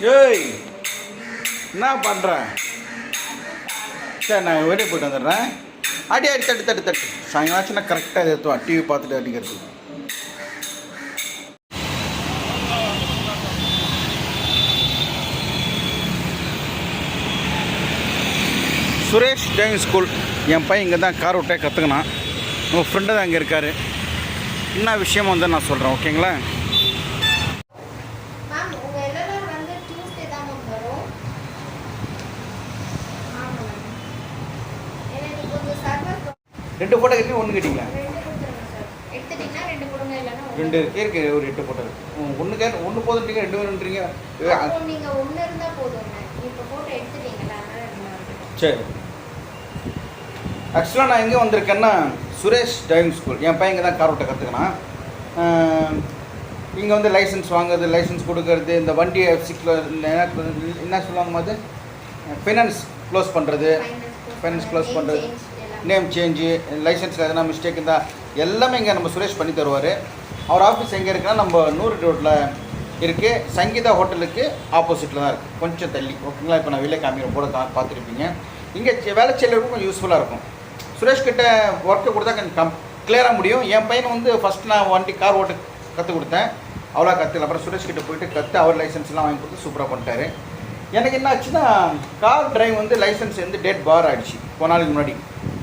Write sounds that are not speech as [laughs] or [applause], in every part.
ஏய் என்ன பண்ணுற சரி நான் வெளியே போயிட்டு வந்துடுறேன். அடி அடி தட்டு தட்டு தட்டு. சாயங்காலம் நான் கரெக்டாக எடுத்துவான் டிவி பார்த்துட்டு அடிக்கிறது சுரேஷ் டிரைவிங் ஸ்கூல் என் பையன் இங்கே தான் கார் விட்டே கற்றுக்கினான் உங்கள் ஃப்ரெண்டு தான் இங்கே இருக்கார். என்ன விஷயம் வந்து நான் சொல்கிறேன் ஓகேங்களா மேம் உங்க எல்எல்ஆர் வந்து டியூஸ்டே தான் மேம் வரும் ஆமாம் மேம் எனக்கு கொஞ்சம் சர்வர் ரெண்டு ஃபோட்டோ கட்டி ஒன்று கட்டிங்களா? ரெண்டு இருக்கு இருக்கு ஒரு எட்டு ஃபோட்டோ இருக்கு. ஒன்று கே ஒன்று போதுன்றீங்க ரெண்டு போட்டோ இருக்கட்டும் சரி. ஆக்சுவலாக நான் எங்கே வந்திருக்கேன்னா சுரேஷ் டிரைவிங் ஸ்கூல் என் பையன் இங்கே தான் கார் ஓட்ட கற்றுக்கினான் இங்கே வந்து லைசன்ஸ் வாங்குறது லைசன்ஸ் கொடுக்கறது இந்த வண்டி எஃப்சிக்கில் என்ன சொல்லுவாங்க அது? ஃபைனான்ஸ் க்ளோஸ் பண்ணுறது Finance close பண்றது. நேம் சேஞ்சு லைசன்ஸில் எதனா மிஸ்டேக் இருந்தால் எல்லாமே இங்கே நம்ம சுரேஷ் பண்ணி தருவார். அவர் ஆஃபீஸ் எங்கே இருக்குன்னா நம்ம நூறு ரோட்டில் இருக்குது சங்கீதா ஹோட்டலுக்கு ஆப்போசிட்டில் தான் இருக்குது கொஞ்சம் தள்ளி. ஓகேங்களா? இப்போ நான் வெளியே காமிக்கிற போட கா பார்த்துருப்பீங்க. இங்கே வேலை செய்யறதுக்கும் கொஞ்சம் யூஸ்ஃபுல்லாக இருக்கும். சுரேஷ் கிட்ட ஒர்க்கை கொடுத்தா கொஞ்சம் கம் கிளியராக முடியும். என் பையன் வந்து ஃபஸ்ட் நான் வண்டி கார் ஓட்ட கற்றுக் கொடுத்தேன். அவ்வளோ கற்றுல அப்புறம் சுரேஷ் கிட்ட போயிட்டு கற்று அவர் லைசன்ஸ்லாம் வாங்கி கொடுத்து சூப்பராக பண்ணிட்டாரு. எனக்கு என்ன ஆச்சுன்னா கார் டிரைவ் வந்து லைசன்ஸ் வந்து டேட் பார் ஆகிடுச்சு போன முன்னாடி.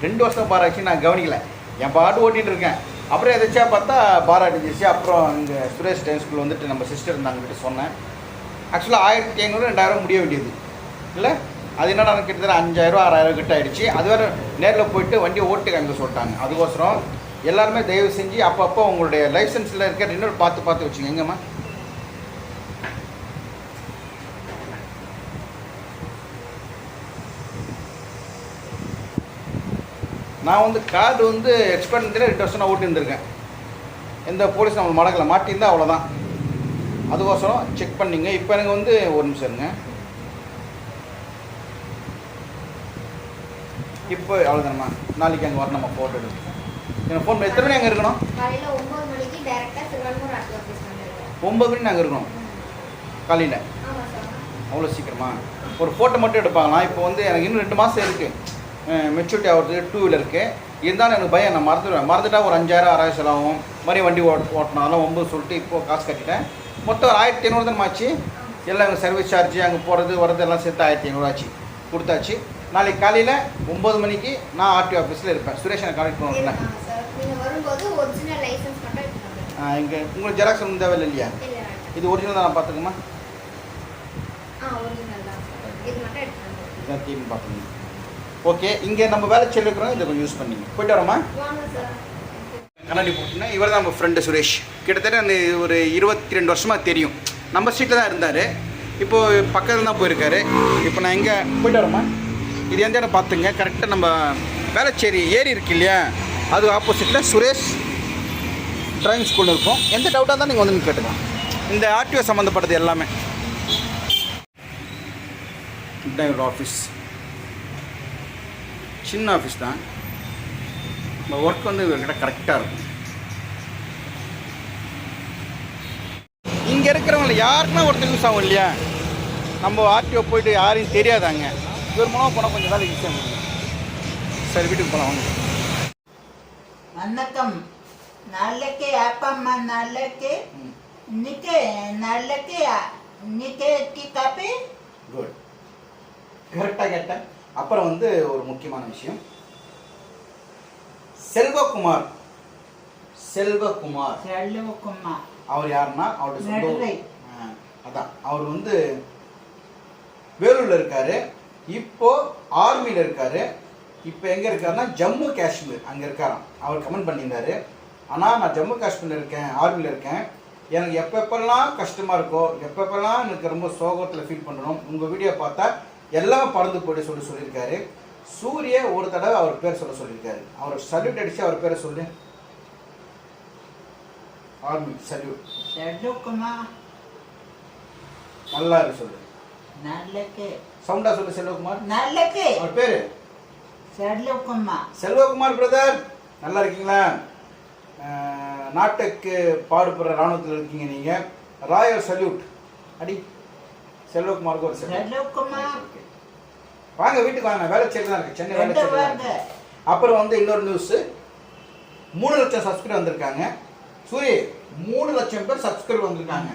ரெண்டு வருஷம் பார் ஆச்சு நான் கவனிக்கல. என் பாட்டு ஓட்டிகிட்டு இருக்கேன். அப்புறம் எதாச்சா பார்த்தா பார் அப்புறம் இங்கே சுரேஷ் டைம் ஸ்கூல் வந்துட்டு நம்ம சிஸ்டர் இருந்தாங்ககிட்ட சொன்னேன். ஆக்சுவலாக ஆயிரத்தி ஐநூறு ரெண்டாயிரம் முடிய வேண்டியது. இல்லை? அது என்னடா கிட்டத்தட்ட அஞ்சாயிரம் ஆறாயிரம் கிட்ட ஆயிடுச்சு. அது வேறு நேரில் போயிட்டு வண்டியை ஓட்டு காமிக்க சொல்லிட்டாங்க. அதுக்கோசரம் எல்லாருமே தயவு செஞ்சு அப்பப்போ உங்களுடைய லைசன்ஸில் இருக்கிற இன்னொரு பார்த்து பார்த்து வச்சுங்க. எங்கம்மா? நான் வந்து கார்டு வந்து எக்ஸ்பர்ட் ரெண்டு வருஷம் நான் ஓட்டி இருந்திருக்கேன் எந்த போலீஸ் நம்ம மடக்கல. மாட்டியிருந்தா அவ்வளோதான் அதுக்கோசரம் செக் பண்ணிங்க. இப்போ எனக்கு வந்து ஒரு நிமிஷம் இருங்க. இப்போ அவ்வளோதானம்மா நாளைக்கு அங்கே வரணும். நம்ம ஃபோட்டோ எடுத்து. எனக்கு ஃபோன் எத்தனை மணி அங்கே இருக்கணும்? ஒம்பது மணி நாங்கள் இருக்கணும். காலையில். அவ்வளோ சீக்கிரமா? ஒரு ஃபோட்டோ மட்டும் எடுப்பாங்களாம் இப்போ வந்து எனக்கு இன்னும் ரெண்டு மாதம் இருக்குது மெச்சூரிட்டி ஆகிறது டூ வீலருக்கு இருந்தாலும் எனக்கு பயம் நான் மறந்துடுவேன். மறந்துட்டா ஒரு அஞ்சாயிரம் ஆறாயிரம் செலவாகும். மறுபடியும் வண்டி ஓட் ஓட்டணும் அதெல்லாம் ஒம்பது சொல்லிட்டு இப்போ காசு கட்டிட்டேன். மொத்தம் ஒரு ஆயிரத்தி ஐநூறு தான் ஆச்சு. எல்லாம் எங்கள் சர்வீஸ் சார்ஜ் அங்கே போகிறது வரது எல்லாம் சேர்த்து ஆயிரத்தி ஐநூறு ஆச்சு. கொடுத்தாச்சு. நாளைக்கு காலையில் ஒம்பது மணிக்கு நான் ஆர்டி ஆஃபீஸில் இருப்பேன். சுரேஷ் எனக்கு கான்டெக்ட் பண்ணுவேன் இங்கே உங்களுக்கு ஜெராக்ஸ் ஒன்றும் தேவையில்லை இல்லையா. இது ஒரிஜினல் தான் நான் பார்த்துக்குமா இதான் தீம் பார்த்துக்கணும் ஓகே இங்கே நம்ம வேலை செல்லுக்கிறோம் இதை கொஞ்சம் யூஸ் பண்ணிங்க. போயிட்டு வரோமா? கண்ணாடி போட்டுனா இவர் தான் நம்ம ஃப்ரெண்டு சுரேஷ். கிட்டத்தட்ட அந்த ஒரு இருபத்தி ரெண்டு வருஷமாக தெரியும். நம்ம சீட்டில் தான் இருந்தார். இப்போது பக்கத்தில் தான் போயிருக்காரு. இப்போ நான் எங்கே போயிட்டு வரோமா? இது எந்த இடம் பார்த்துங்க. கரெக்டாக நம்ம வேளச்சேரி ஏரி இருக்கு இல்லையா? அது ஆப்போசிட்டில் சுரேஷ் டிரைவிங் ஸ்கூல் இருக்கும். எந்த டவுட்டாக இருந்தால் நீங்கள் வந்து கேட்டுக்கலாம். இந்த ஆர்டிஓ சம்மந்தப்பட்டது எல்லாமே. ஆஃபீஸ் சின்ன ஆஃபீஸ் தான். நம்ம ஒர்க் வந்து இவர்கிட்ட கரெக்டாக இருக்கும். இங்கே இருக்கிறவங்கள யாருக்குன்னா ஒருத்தர் யூஸ் ஆகும் இல்லையா? நம்ம ஆர்டிஓ போயிட்டு யாரையும் தெரியாதாங்க. இவர் மூலமாக போனால் கொஞ்சம் வேலை ஈஸியாக முடியும். சரி வீட்டுக்கு போகலாம் வாங்க. வணக்கம். நாளைக்கு அப்பம்மா நாளைக்கு இன்னைக்கு நாளைக்கு இன்னைக்கு டீ காப்பி குட் கரெக்டாக கேட்டேன். அப்புறம் வந்து ஒரு முக்கியமான விஷயம். செல்வகுமார். செல்வகுமார். செல்லுக்குமா அவர் யாருன்னா? அவருடைய சொந்த அதான். அவர் வந்து வேலூர்ல இருக்காரு. இப்போ ஆர்மியில் இருக்காரு. இப்போ எங்கே இருக்காருன்னா ஜம்மு காஷ்மீர். அங்கே இருக்காராம். அவர் கமெண்ட் பண்ணியிருந்தாரு. ஆனால் நான் ஜம்மு காஷ்மீரில் இருக்கேன். ஆர்மியில் இருக்கேன். எனக்கு எப்பப்பெல்லாம் கஷ்டமாக இருக்கோ எப்பப்பெல்லாம் எனக்கு ரொம்ப சோகத்தில் ஃபீல் பண்ணணும் உங்கள் வீடியோ பார்த்தா எல்லாம் பறந்து போயிட்டு சொல்லி சொல்லியிருக்காரு. சூரிய ஒரு தடவை அவர் பேர் சொல்ல சொல்லியிருக்காரு. அவர் சல்யூட் அடித்து அவர் பேரை சொல்லு. ஆர்மி சல்யூட் நல்லா இருக்கு சொல்லு. சவுண்டா சொல்லு செல்வகுமார். நாளைக்கு அவர் பேரு? செல்லுக்குமா செல்வகுமார் பிரதர் நல்லா இருக்கீங்களா? நாட்டுக்கு பாடுபடுற ராணுவத்தில் இருக்கீங்க நீங்கள் ராயல் சல்யூட் அடி செல்வகுமாருக்கு ஒரு செல்வகுமார். வாங்க வீட்டுக்கு வாங்க. நான் வேலை செய்து தான் இருக்கேன் சென்னை வேலை அப்புறம் வந்து இன்னொரு நியூஸ் மூணு லட்சம் சப்ஸ்கிரைபர் வந்திருக்காங்க. சூரி மூணு லட்சம் பேர் சப்ஸ்கிரைபர் வந்திருக்காங்க.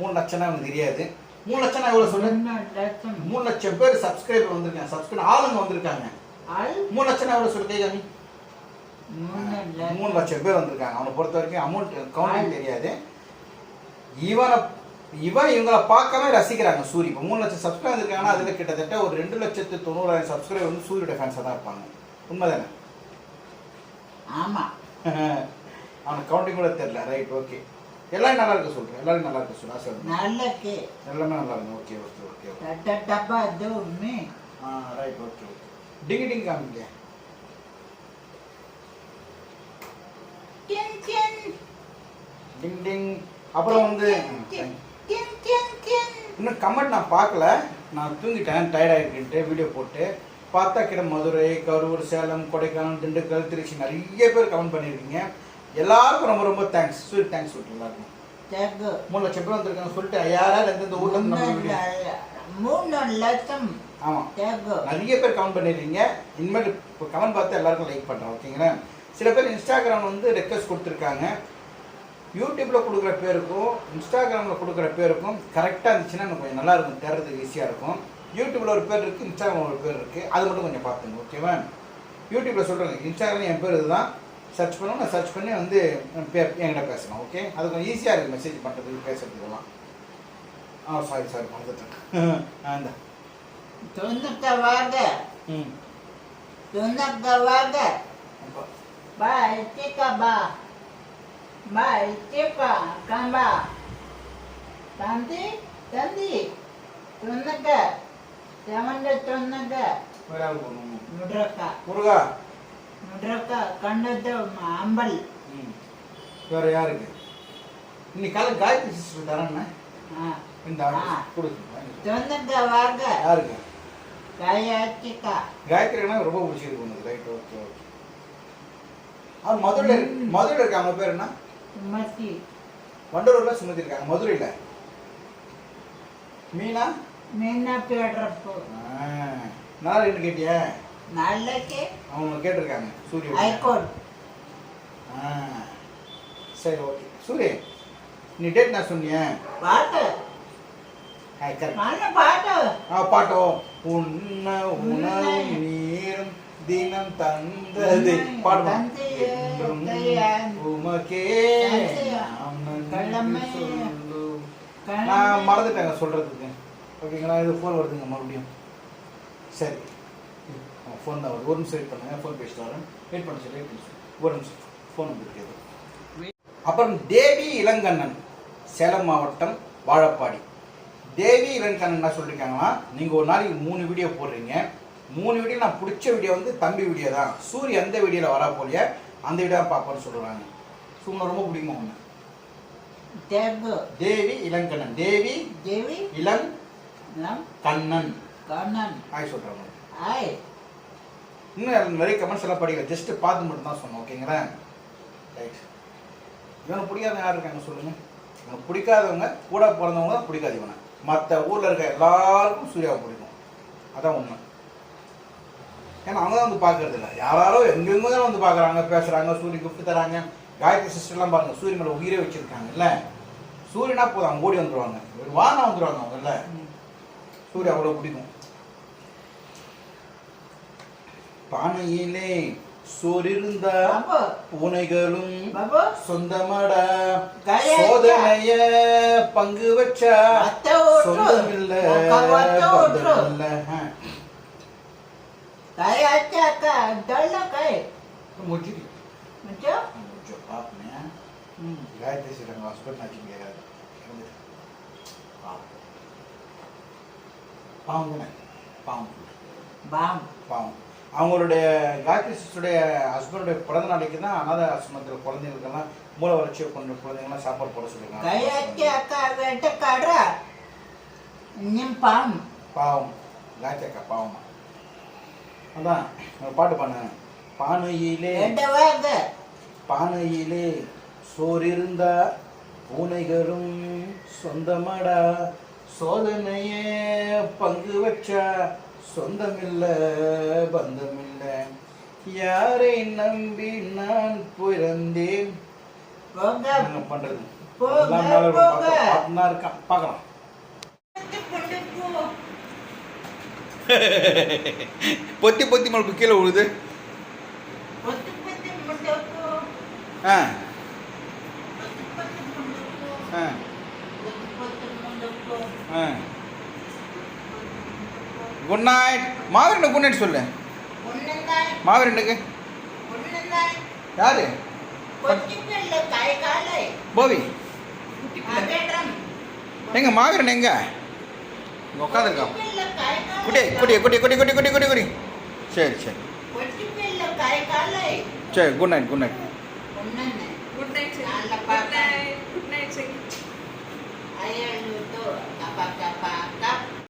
மூணு லட்சம்னா எனக்கு தெரியாது. மூணு லட்சம்னா எவ்வளோ சொல்லு? ஒன்று லட்சம். மூணு லட்சம் பேர் சப்ஸ்கிரைபர் வந்திருக்காங்க. சப்ஸ்கிரைப் ஆளுங்க வந்திருக்காங்க. மூணு லட்சம்னா எவ்வளோ சொல்லு கைகாமி லட்சம் மூணு லட்சம். பேர் வந்திருக்காங்க. அவனை பொறுத்த வரைக்கும் அமௌண்ட் கவுண்டிங் தெரியாது. இவனை இவன் இவங்கள பார்க்கவே ரசிக்கிறாங்க சூரி. இப்போ மூணு லட்சம் சப்ஸ்கிரைப் வந்திருக்காங்கன்னா அதில் கிட்டத்தட்ட ஒரு ரெண்டு லட்சத்து தொண்ணூறாயிரம் சப்ஸ்கிரைபர் வந்து சூரியோட ஃபேன்ஸாக தான் இருப்பாங்க. உண்மைதானே? ஆமா. [laughs] அவனுக்கு கவுண்டிங் கூட தெரியல. ரைட் ஓகே எல்லாரும் நல்லா இருக்க சொல்றேன் எல்லாரும் நல்லா இருக்க சொல்லு. ஆசை நல்லக்கு எல்லாமே நல்லா இருக்கும் ஓகே ஓகே ஓகே டப்பா தோ மீ ஆ ரைட் ஓகே ஓகே டிங்கி டிங்கி காமிங்க. கின் கின் டிங் டிங். அப்புறம் வந்து இன்னும் கமெண்ட் நான் பார்க்கல. நான் தூங்கிட்டேன் டயர்ட் ஆகிட்டு வீடியோ போட்டு. பார்த்தா கிட்ட மதுரை கரூர் சேலம் கொடைக்கானல் திண்டுக்கல் திருச்சி நிறைய பேர் கமெண்ட் பண்ணியிருக்கீங்க. எல்லாருக்கும் ரொம்ப ரொம்ப தேங்க்ஸ் ஸ்வீட் தேங்க்ஸ் சொல்லிட்டு எல்லாருக்கும். மூணு லட்சம் பேர் வந்திருக்காங்க சொல்லிட்டு யாராவது எந்தெந்த ஊர்ல மூணு லட்சம். ஆமாம் நிறைய பேர் கமெண்ட் பண்ணிடுறீங்க இனிமேல் இப்போ கமெண்ட் பார்த்து எல்லாருக்கும் லைக் பண்ணுறோம் ஓகேங்களா சில பேர் இன்ஸ்டாகிராம் வந்து ரெக்வஸ்ட் கொடுத்துருக்காங்க. யூடியூப்பில் கொடுக்குற பேருக்கும் இன்ஸ்டாகிராமில் கொடுக்குற பேருக்கும் கரெக்டாக இருந்துச்சுன்னா எனக்கு கொஞ்சம் நல்லா இருக்கும் தேடுறதுக்கு ஈஸியாக இருக்கும். யூடியூப்பில் ஒரு பேர் இருக்குது இன்ஸ்டாகிராமில் ஒரு பேர் இருக்குது அது மட்டும் கொஞ்சம் பார்த்துங்க ஓகேவா யூடியூப்பில் சொல்கிறேங்க இன்ஸ்டாகிராம் என் பேர் இதுதான். சர்ச் பண்ணணும் நான் சர்ச் பண்ணி வந்து பேர் என்கிட்ட பேசலாம் ஓகே அது கொஞ்சம் ஈஸியாக இருக்குது மெசேஜ் பண்ணுறதுக்கு பேசுறதுக்கெல்லாம் ஆ சாரி சாரி மறந்துட்டேன். [laughs] துணுக்க வாங்க ம். அப்பா. பா இட்டிக்கா பா. பா இட்டிக்கா கம்பா தந்தி தந்தி துணுக்க செவண்ட போகணும் முட்ரக்க முருகா முட்ரக்க கண்டது அம்பல் வேற யாருக்கு இன்னைக்கு காலை காயத்ரி சிஸ்டர் தரேன்னு? இந்த துணுக்க வாங்க யாருக்கு காயாச்சிக்கா காயத்ரினா ரொம்ப பிடிச்சிருக்கு உனக்கு. Right okay okay. அவர் மதுரையில் இருக்கு ம். மதுரையில் இருக்க அவங்க பேர் என்ன? சுமதி. வண்டலூரில் சுமதி இருக்காங்க. மதுரையில். மீனா? மீனா பேடுறப்போ. நல்லா இருக்கு கேட்டியா? நாளைக்கு அவங்க கேட்டிருக்காங்க சூரிய ஹைகோர்ட் சரி ஓகே. சூரிய நீ டேட் நான் சொன்னியே? பாட்டு. பாட்டு. ஆ பாட்டோ. உண்ண உணவு நீரும் தினம் தந்தது. பாடு. தந்தையே, என்றும் கையால் உமக்கே நான் மறந்துட்டேங்க சொல்றதுக்கு. ஓகேங்களா? இது ஃபோன் வருதுங்க மறுபடியும். சரி. ஃபோன் தான் வருது. ஒரு நிமிஷம் வெயிட் பண்ணுங்க. ஃபோன் பேசிட்டு வரேன். வெயிட் பண்ண சொல்லி வெயிட் பண்ணி ஒரு நிமிஷம். ஃபோன் வந்துருக்குது அப்புறம் தேவி இளங்கண்ணன் சேலம் மாவட்டம் வாழப்பாடி. தேவி இளங்கண்ணன் என்ன சொல்லியிருக்காங்கன்னா நீங்கள் ஒரு நாளைக்கு மூணு வீடியோ போடுறீங்க. மூணு வீடியோ நான் பிடிச்ச வீடியோ வந்து தம்பி வீடியோ தான். சூரிய எந்த வீடியோவில் வரா போலியா அந்த வீடியோ பார்ப்பேன்னு சொல்கிறாங்க ஸோ ரொம்ப பிடிக்குமா ஒன்று தேகு தேவி இளங்கண்ணன். தேவி தேவி நம் கண்ணன். கண்ணன். ஆய் சொல்கிறாங்க ஆய். இன்னும் நிறைய கமெண்ட்ஸ் எல்லாம் படிக்கல. ஜஸ்ட் பார்த்து மட்டும் தான் சொன்னோம் ஓகேங்களா ரைட் இவனை பிடிக்காதவங்க யார் இருக்காங்க சொல்லுங்கள் இவனுக்கு பிடிக்காதவங்க கூட பிறந்தவங்க தான் பிடிக்காது இவனை. மற்ற ஊரில் இருக்க எல்லாருக்கும் சூர்யாவை பிடிக்கும். அதான் உண்மை. ஏன்னா அவங்க தான் வந்து பார்க்கறது இல்லை யாராரோ எங்கெங்க தான் வந்து பார்க்குறாங்க பேசுகிறாங்க சூரிய gift தராங்க. காயத்ரி சிஸ்டர்லாம் பாருங்க சூரியன் மேலே உயிரை வச்சுருக்காங்கல்ல. சூரியனா போதும் அவங்க ஓடி வந்துடுவாங்க ஒரு வாரம் வந்துடுவாங்க அவங்கல்ல. சூர்யா அவ்வளோ பிடிக்கும். பானையிலே பாபு. பூனைகளும் சொந்தமாடா சோதனைய பங்கு வச்சா அத்தை ஓட்டு சொந்தமில்ல பார்ப்பேன் ம் காயத்ரி ஸ்ரீரங்க ஹாஸ்பிட்டல் பாவம் பாவம் பாவம் பாம் பாவம் அவங்களுடைய காயத்ரி சிஸ்டருடைய ஹஸ்பண்டுடைய பிறந்த நாளைக்கு தான் அனாத ஆசிரமத்தில் குழந்தைங்களுக்கெல்லாம் மூளை வளர்ச்சியை கொண்ட குழந்தைங்களாம் சாப்பாடு போட நிம் பாம். பாவம். காயத்ரி அக்கா பாவம். அதான் பாட்டு பண்ண பானையிலே பானையிலே சோறிருந்தா பூனைகளும் சொந்தமாடா சோதனையே பங்கு வச்சா சொந்தமில்ல பந்தமில்ல. யாரை நம்பி நான் பிறந்தேன்? பண்றது? பார்க்கலாம். [laughs] பொத்தி பொத்தி மறுப்பு கீழே உழுது ஆ. ஆ. Good night. மாவீரனுக்கு குட் நைட் சொல்லு. மாவீரனுக்கு. யாரு? போவி. எங்க மாவீரன் எங்க? உட்காந்துருக்கா குட்டி குட்டி குட்டி குட்டி குட்டி குட்டி குட்டி குடி. சரி சரி. சரி குட் நைட் குட் நைட்.